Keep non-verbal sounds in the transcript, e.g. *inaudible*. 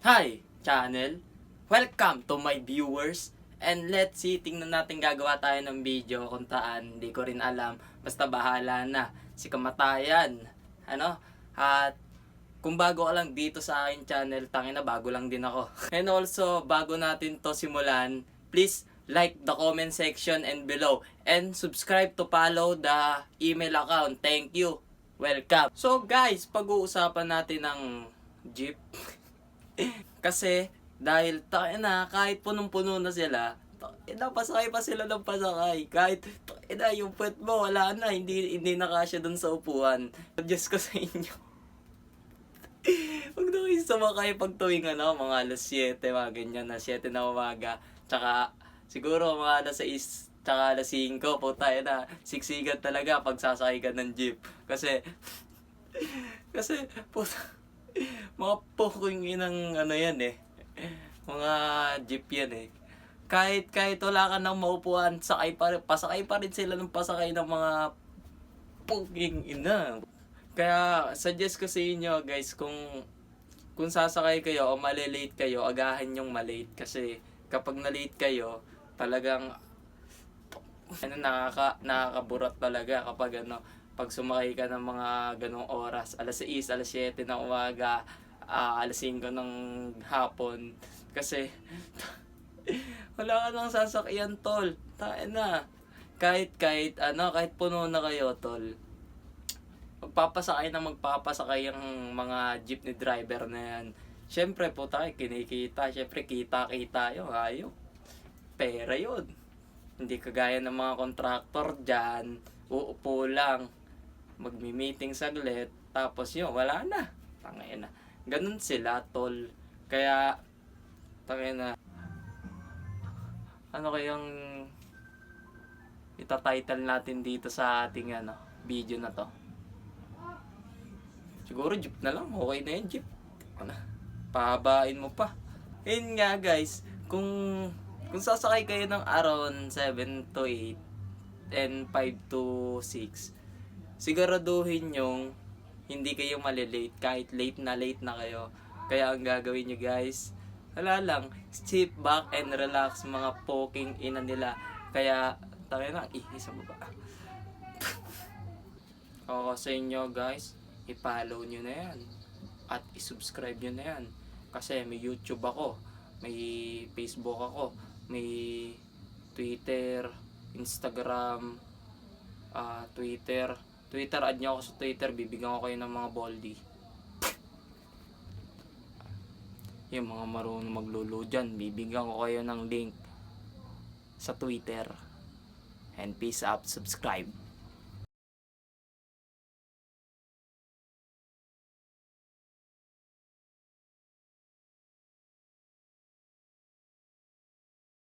Hi, channel! Welcome to my viewers! And let's see, tingnan natin gagawa tayo ng video kung taan, hindi ko rin alam. Basta bahala na. Si Kamatayan. Ano? At kung bago ka lang dito sa akin channel, tangin na bago lang din ako. *laughs* And also, bago natin to simulan, please like the comment section and below. And subscribe to follow the email account. Thank you. Welcome. So guys, pag-uusapan natin ng jeep. *laughs* *laughs* Kasi dahil tayo na kahit punong-puno na sila, ina pasakay pa sila ng pasakay. Kahit ina yung puwet mo wala na, hindi hindi na kasya dun sa upuan. *laughs* Diyos ko sa inyo. *laughs* Huwag na kayo sumakay pag tuwing ano, mga alas 7, mga ganyan na 7 na umaga. Tsaka siguro mga alas 6, tsaka alas 5, puta yun na, siksigan talaga pag sasakay ka ng jeep. Kasi, kasi, puta, mga puking inang ano yan eh. Mga jeep yan eh. Kahit, kahit wala ka nang maupuan, sakay pa rin, pasakay pa rin sila ng pasakay ng mga puking ina. Kaya, suggest ko sa inyo guys, kung kung sasakay kayo o malilate kayo, agahan yung malate. Kasi kapag na-late kayo, talagang ano, nakaka, nakakaburat talaga kapag ano, pag sumakay ka ng mga ganong oras, alas 6, alas 7 ng umaga, ah, alas 5 ng hapon. Kasi, *laughs* wala ka nang sasakyan, tol. Tayo na. Kahit, kahit, ano, kahit puno na kayo, tol. Magpapasakay na magpapasakay ang mga jeepney driver na yan. Siyempre po tayo, kinikita. Siyempre, kita-kita yun. Ayok. Pera yun. Hindi kagaya ng mga kontraktor dyan. Uupo lang. Magmi-meeting saglit. Tapos yun, wala na. Tangay na. Ganun sila, tol. Kaya, tangay na. Ano kayang itatitle natin dito sa ating ano, video na to? Siguro jeep na lang. Okay na yun, jeep. Ano? Pahabain mo pa. Yun nga guys, kung kung sasakay kayo ng around 7 to 8 and 5 to 6, siguraduhin yung hindi kayo malilate kahit late na late na kayo. Kaya ang gagawin nyo guys, wala lang, sit back and relax mga poking ina nila. Kaya, tayo na, ihi sa baba. *laughs* Ako sa inyo guys, i-follow nyo na yan. At i-subscribe nyo na yan. Kasi may YouTube ako, may Facebook ako, may Twitter, Instagram, ah Twitter. Twitter, add nyo ako sa Twitter, bibigyan ko kayo ng mga boldy. Yung mga marunong maglolo dyan, bibigyan ko kayo ng link sa Twitter. And peace out, subscribe.